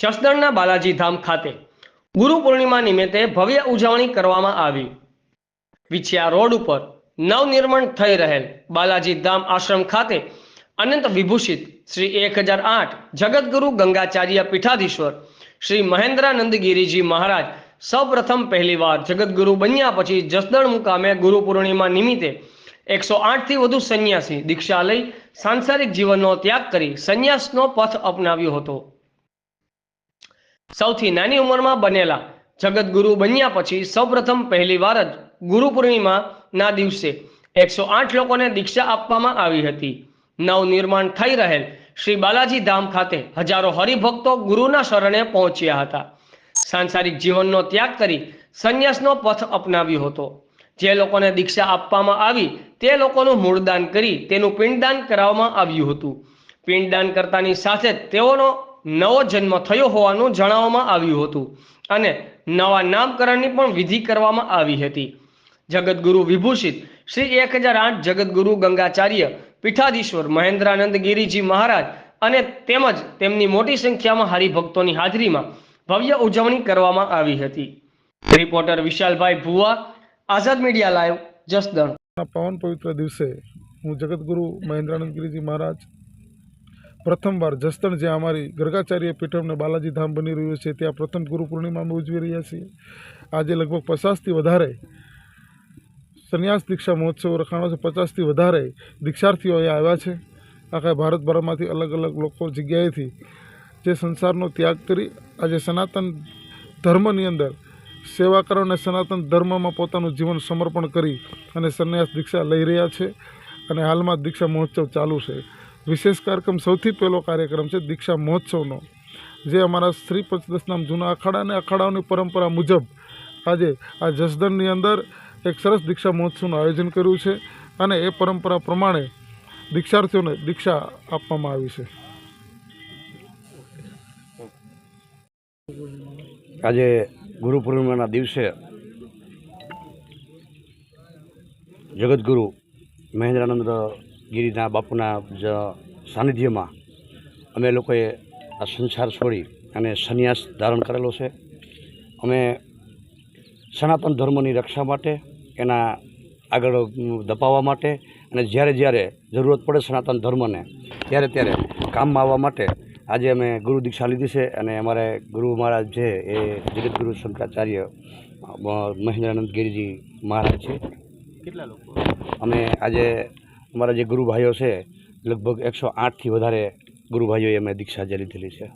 જસદણના બાલાજી ધામ ખાતે ગુરુ પૂર્ણિમા નિમિત્તે ભવ્ય ઉજવણી કરવામાં આવી. વિછિયા રોડ ઉપર નવનિર્માણ થઈ રહેલ બાલાજી ધામ આશ્રમ ખાતે અનંત વિભૂષિત શ્રી એક હજાર આઠ જગતગુરુ ગંગાચાર્ય પીઠાધીશ્વર શ્રી મહેન્દ્રાનંદ ગિરિજી મહારાજ સૌપ્રથમ પહેલીવાર જગતગુરુ બન્યા પછી જસદણ મુકામે ગુરુ પૂર્ણિમા નિમિત્તે એકસો આઠથી વધુ સંન્યાસી દીક્ષા લઈ સાંસારિક જીવનનો ત્યાગ કરી સંન્યાસનો પથ અપનાવ્યો હતો. સૌથી નાની ઉંમરમાં બનેલા જગતગુરુ બન્યા પછી સૌપ્રથમ પહેલીવાર જ ગુરુ પૂર્ણિમાના દિવસે એકસો આઠ લોકોને દીક્ષા આપવામાં આવી હતી. નવનિર્માણ થઈ રહેલ શ્રી બાલાજી ધામ ખાતે હજારો હરિભક્તો ગુરુના શરણે પહોંચ્યા હતા. સાંસારિક જીવનનો ત્યાગ કરી સંન્યાસનો પથ અપનાવ્યો હતો. જે લોકોને દીક્ષા આપવામાં આવી તે લોકોનું મૂળદાન કરી તેનું પિંડદાન કરાવવામાં આવ્યું હતું. પિંડદાન કરતાની સાથે જ તેઓનો નવો જન્મ થયો હોવાનું જણાવવામાં આવ્યું હતું અને નવા નામકરણની પણ વિધિ કરવામાં આવી હતી. જગતગુરુ વિભૂષિત શ્રી એક હજાર આઠ જગતગુરુ ગંગાચાર્ય પીઠાધીશ્વર મહેન્દ્રાનંદ ગિરિજી મહારાજ અને તેમજ તેમની મોટી સંખ્યામાં હરિભક્તોની હાજરીમાં ભવ્ય ઉજવણી કરવામાં આવી હતી. રિપોર્ટર વિશાલભાઈ ભુવા, આઝાદ મીડિયા લાઈવ, જસદણ. પવન પવિત્ર દિવસે હું જગતગુરુ મહેન્દ્રાનંદ ગિરીજી મહારાજ પ્રથમવાર જસદણ જ્યાં અમારી ગર્ગાચાર્ય પીઠમને બાલાજી ધામ બની રહ્યું છે, ત્યાં પ્રથમ ગુરુ પૂર્ણિમા ઉજવી રહ્યા છીએ. આજે લગભગ પચાસથી વધારે સંન્યાસ દીક્ષા મહોત્સવ રખાણો છે. પચાસથી વધારે દીક્ષાર્થીઓ અહીંયા આવ્યા છે. આખા ભારતભરમાંથી અલગ અલગ લોકો જગ્યાએથી જે સંસારનો ત્યાગ કરી આજે સનાતન ધર્મની અંદર સેવા કરો અને સનાતન ધર્મમાં પોતાનું જીવન સમર્પણ કરી અને સંન્યાસ દીક્ષા લઈ રહ્યા છે અને હાલમાં દીક્ષા મહોત્સવ ચાલુ છે. વિશેષ કાર્યક્રમ સૌથી પહેલો કાર્યક્રમ છે દીક્ષા મહોત્સવનો, જે અમારા શ્રી પંચદશનામ જૂના અખાડા અને અખાડાઓની પરંપરા મુજબ આજે આ જસદણની અંદર એક સરસ દીક્ષા મહોત્સવનું આયોજન કર્યું છે અને એ પરંપરા પ્રમાણે દીક્ષાર્થીઓને દીક્ષા આપવામાં આવી છે. આજે ગુરુ પૂર્ણિમાના દિવસે જગદગુરુ મહેન્દ્રાનંદ ગિરિના બાપુના જ સાનિધ્યમાં અમે લોકોએ આ સંસાર છોડી અને સંન્યાસ ધારણ કરેલો છે. અમે સનાતન ધર્મની રક્ષા માટે એના આગળ દપાવવા માટે અને જ્યારે જ્યારે જરૂરત પડે સનાતન ધર્મને ત્યારે ત્યારે કામમાં આવવા માટે આજે અમે ગુરુ દીક્ષા લીધી છે અને અમારે ગુરુ મહારાજ છે એ જગતગુરુ શંકરાચાર્ય મહેન્દ્રાનંદ ગિરિજી મહારાજ છે. કેટલા લોકો? અમે આજે અમારા જે ગુરુભાઈઓ છે લગભગ એકસો આઠથી વધારે ગુરુભાઈઓએ અમે દીક્ષા જે લીધેલી છે.